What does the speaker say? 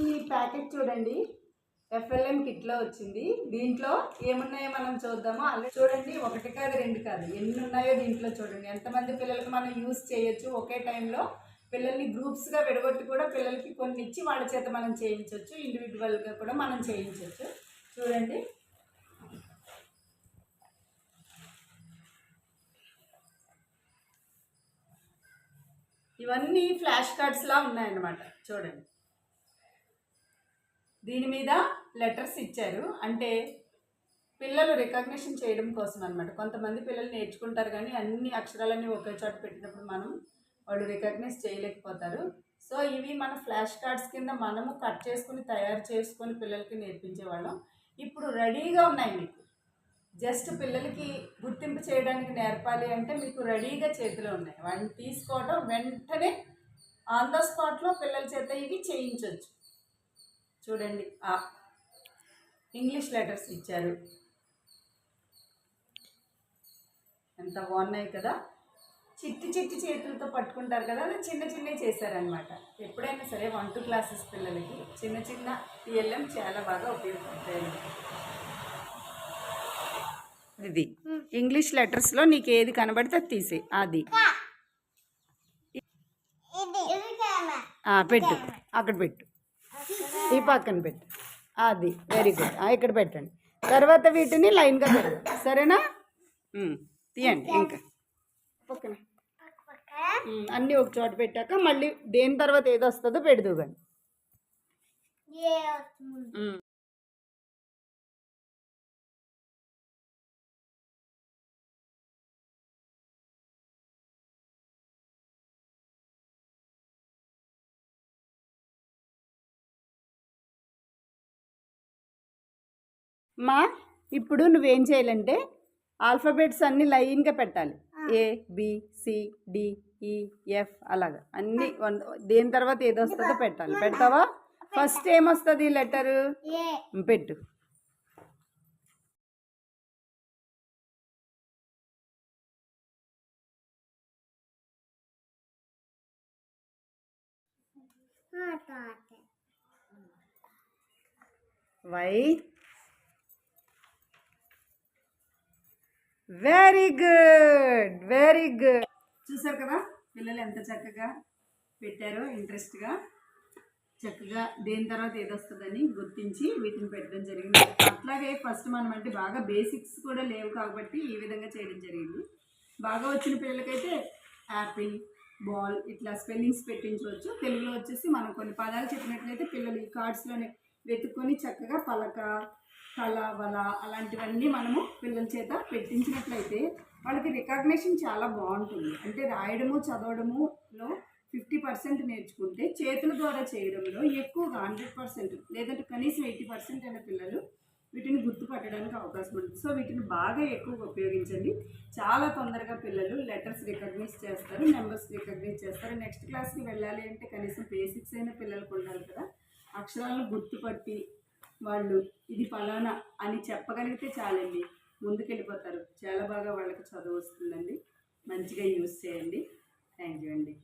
ఈ ప్యాకెట్ చూడండి. ఎఫ్ఎల్ఎం కిట్లో వచ్చింది. దీంట్లో ఏమున్నాయో మనం చూద్దాము. అలాగే చూడండి. ఒకటి కాదు రెండు కాదు. ఎన్ని ఉన్నాయో దీంట్లో చూడండి. ఎంతమంది పిల్లలకి మనం యూస్ చేయొచ్చు ఒకే టైంలో పిల్లల్ని గ్రూప్స్గా విడగొట్టి కూడా పిల్లలకి కొన్ని ఇచ్చి వాళ్ళ చేత మనం చేయించవచ్చు ఇండివిజువల్గా కూడా మనం చేయించవచ్చు చూడండి. ఇవన్నీ ఫ్లాష్ కార్డ్స్లా ఉన్నాయన్నమాట. చూడండి. దీని మీద లెటర్స్ ఇచ్చారు. అంటే పిల్లలు రికగ్నిషన్ చేయడం కోసం అనమాట కొంతమంది పిల్లలు నేర్చుకుంటారు కానీ అన్ని అక్షరాలన్నీ ఒకే చోట పెట్టినప్పుడు మనం వాళ్ళు రికగ్నైజ్ చేయలేకపోతారు. సో ఇవి మన ఫ్లాష్ కార్డ్స్ కింద మనము కట్ చేసుకుని తయారు చేసుకొని పిల్లలకి నేర్పించేవాళ్ళం ఇప్పుడు రెడీగా ఉన్నాయి మీకు. జస్ట్ పిల్లలకి గుర్తింపు చేయడానికి నేర్పాలి అంటే మీకు రెడీగా చేతిలో ఉన్నాయి. వాటిని తీసుకోవడం వెంటనే ఆన్ ద స్పాట్లో పిల్లల చేత ఇవి చేయించవచ్చు చూడండి. ఆ ఇంగ్లీష్ లెటర్స్ ఇచ్చారు. ఎంత బాగున్నాయి కదా. చిట్టి చిట్టి చేతులతో పట్టుకుంటారు కదా అది చిన్న చిన్నవి చేశారనమాట ఎప్పుడైనా సరే వన్ టూ క్లాసెస్ పిల్లలకి చిన్న చిన్న టీఎల్ఎం చాలా బాగా ఉపయోగపడతాయి ఇది. ఇంగ్లీష్ లెటర్స్లో నీకు ఏది కనబడితే అది తీసే అది ఆ, పెట్టు. అక్కడ పెట్టు. ఈ పక్కన పెట్టు. అది వెరీ గుడ్ ఇక్కడ పెట్టండి. తర్వాత వీటిని లైన్గా పెట్టండి సరేనా? తీయండి ఇంకా. పక్కన. అన్నీ ఒక చోట పెట్టాక మళ్ళీ దేని తర్వాత ఏది వస్తుందో? పెడదు కానీ మా ఇప్పుడు నువ్వేం చేయాలంటే ఆల్ఫాబెట్స్ అన్ని లైన్గా పెట్టాలి. A B C D E F అలాగా. అన్ని వన్ దేని తర్వాత ఏది వస్తుందో పెట్టాలి. పెడతావా? ఫస్ట్ ఏమొస్తుంది లెటరు? పెట్టు. Y very good very good చూసారు కదా పిల్లలు ఎంత చక్కగా పెట్టారో ఇంట్రెస్ట్గా చక్కగా దేని తర్వాత ఏదొస్తుందని గుర్తించి వీటిని పెట్టడం జరిగింది. అట్లాగే ఫస్ట్ మనం అంటే బాగా బేసిక్స్ కూడా లేవు కాబట్టి ఈ విధంగా చేయడం జరిగింది. బాగా వచ్చిన పిల్లలకైతే యాపిల్ బాల్ ఇట్లా స్పెల్లింగ్స్ పెట్టించవచ్చు. తెలుగులో వచ్చేసి మనం కొన్ని పదాలు చెప్పినట్లయితే పిల్లలు ఈ కార్డ్స్లోనే వెతుక్కొని చక్కగా పలక కళ వల అలాంటివన్నీ మనము పిల్లల చేత పెట్టించినట్లయితే వాళ్ళకి రికగ్నేషన్ చాలా బాగుంటుంది. అంటే రాయడము చదవడములో ఫిఫ్టీ పర్సెంట్ నేర్చుకుంటే చేతుల ద్వారా చేయడంలో ఎక్కువగా హండ్రెడ్ పర్సెంట్ లేదంటే కనీసం ఎయిటీ పర్సెంట్ అయిన పిల్లలు వీటిని గుర్తుపట్టడానికి అవకాశం ఉంటుంది. సో వీటిని బాగా ఎక్కువగా ఉపయోగించండి. చాలా తొందరగా పిల్లలు లెటర్స్ రికగ్నైజ్ చేస్తారు నెంబర్స్ రికగ్నైజ్ చేస్తారు. నెక్స్ట్ క్లాస్కి వెళ్ళాలి అంటే కనీసం బేసిక్స్ అయిన పిల్లలకు ఉండాలి కదా. అక్షరాలను గుర్తుపట్టి వాళ్ళు ఇది ఫలానా అని చెప్పగలిగితే చాలండి. ముందుకెళ్ళిపోతారు. చాలా బాగా వాళ్ళకి చదువు వస్తుందండి. మంచిగా యూస్ చేయండి. థ్యాంక్ యూ అండి.